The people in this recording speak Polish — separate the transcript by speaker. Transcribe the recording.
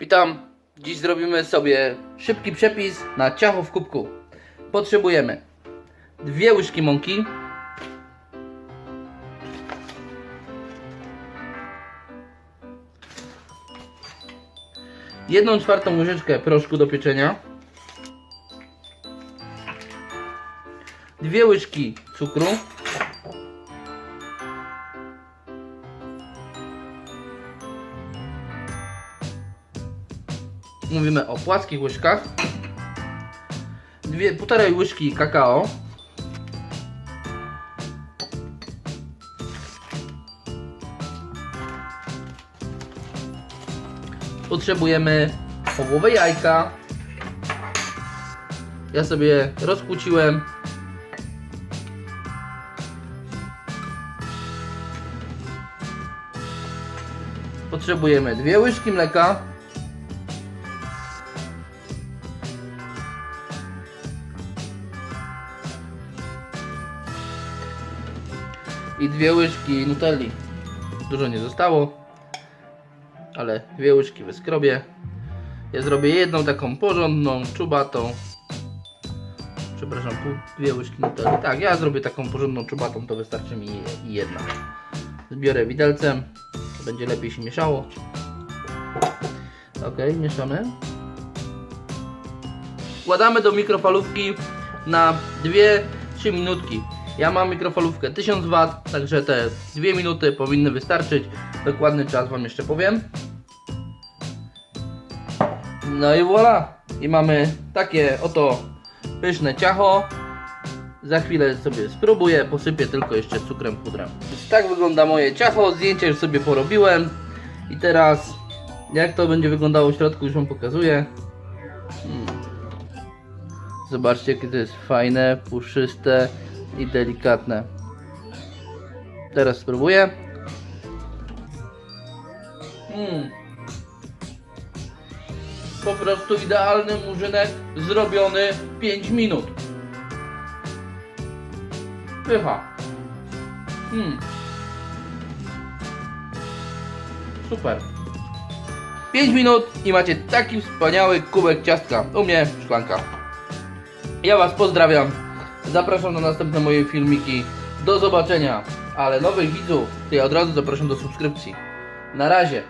Speaker 1: Witam. Dziś zrobimy sobie szybki przepis na ciacho w kubku. Potrzebujemy dwie łyżki mąki, jedną czwartą łyżeczkę proszku do pieczenia, dwie łyżki cukru, mówimy o płaskich łyżkach, dwie, półtorej łyżki kakao, potrzebujemy połowę jajka. Ja sobie rozkłóciłem. Potrzebujemy dwie łyżki mleka. I dwie łyżki nutelli. Dużo nie zostało ale dwie łyżki wyskrobię. Ja zrobię jedną taką porządną, czubatą. Przepraszam, dwie łyżki nutelli. Tak, ja zrobię taką porządną czubatą, to wystarczy mi je- jedna. Zbiorę widelcem, będzie lepiej się mieszało. Ok, mieszamy. Wkładamy do mikrofalówki na 2-3 minutki. Ja mam mikrofalówkę 1000 W, także te 2 minuty powinny wystarczyć. Dokładny czas Wam jeszcze powiem. No i voilà. I mamy takie oto pyszne ciacho. Za chwilę sobie spróbuję, posypię tylko jeszcze cukrem pudrem. Tak wygląda moje ciacho, zdjęcie już sobie porobiłem. I teraz jak to będzie wyglądało w środku już Wam pokazuję. Hmm. Zobaczcie jakie to jest fajne, puszyste i delikatne. Teraz spróbuję. Mm. Po prostu idealny murzynek zrobiony w 5 minut. Pycha. Mm. Super. 5 minut i macie taki wspaniały kubek ciastka. U mnie szklanka. Ja Was pozdrawiam. Zapraszam na następne moje filmiki. Do zobaczenia. Ale nowych widzów to ja od razu zapraszam do subskrypcji. Na razie.